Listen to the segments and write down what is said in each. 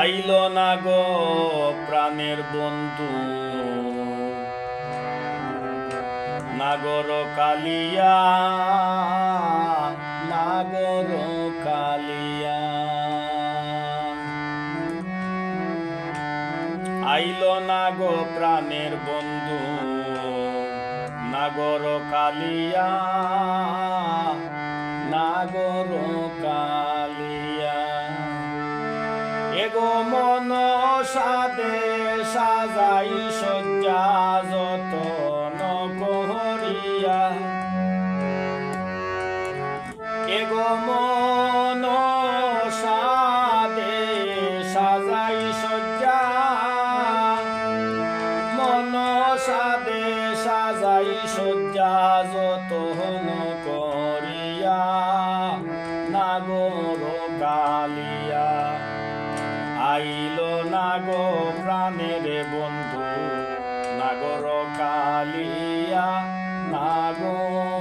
আইল না গো প্রাণের বন্ধু। নাগর কালিয়া নাগর কালিয়া। আইল না গো প্রাণের বন্ধু, নাগর কালিয়া, নাগর সাজাই সজ্জা যত নকরিয়া এগো মন সাদে সাজাই সজ্জা মন সাদে সাজাই সজ্জা যত করিয়া। নাগর কালিয়া। আইল নাগো প্রাণের বন্ধু নাগর কালিয়া নাগর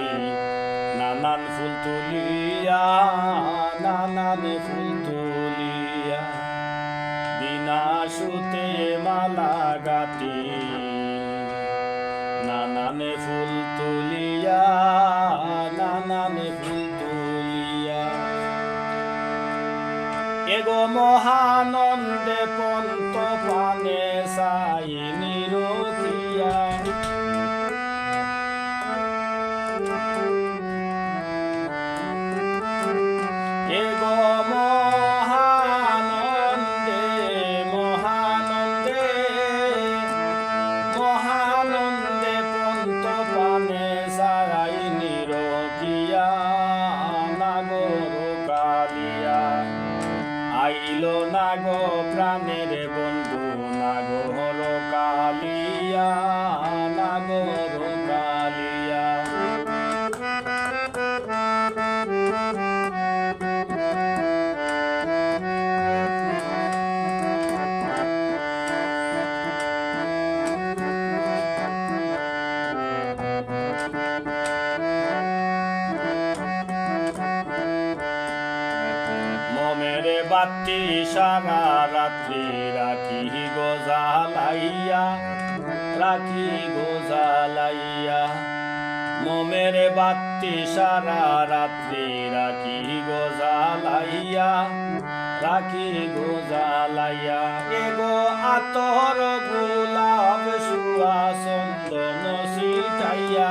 গাটি নানান ফুল তুলিয়া, নানান ফুল তুলিয়া। বিনা সুতে মালা নানান ফুল তুলিয়া, নানান ফুল তুলিয়া। এগো মহানন্দে পন্ত পানে সাই নিরতিয়া বাতি সারা রাত্রি রাখি গোজালাইয়া রাখি গোজালাইয়া মমের বাতি সারা রাত্রি রাখি গোজালাইয়া রাখি গোজালাইয়া এগো আতর গোলাপ সুয়া চন্দন সিটাইয়া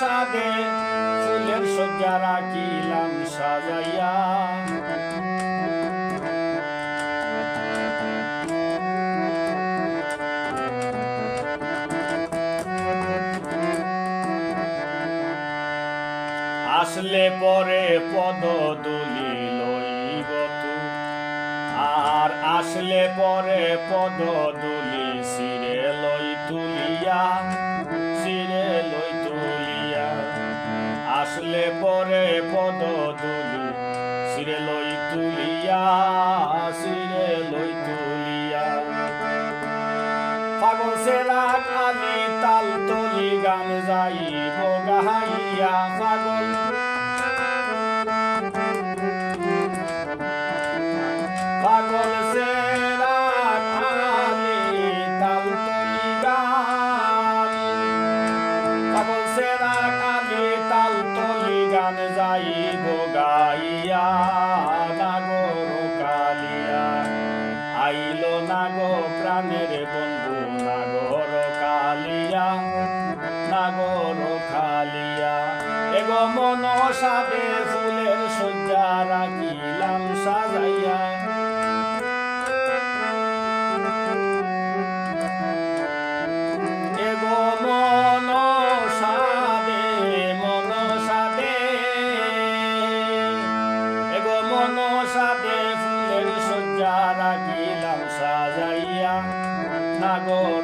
সাদে ফুলের সজ্জা রাখিলাম সাজাইয়া। আসলে পরে পদ দুলি লইব তু। আর আসলে পরে পদ দুলি পাগল সেরা কালি তাল তলি গান যাই গাহাইয়া পাগল এগো মন সাদে ফুলের সজ্জা রাখিলাম সাজাইয়া। সাদে ফুলের সজ্জা রাখিলাম সাজাইয়া। নাগর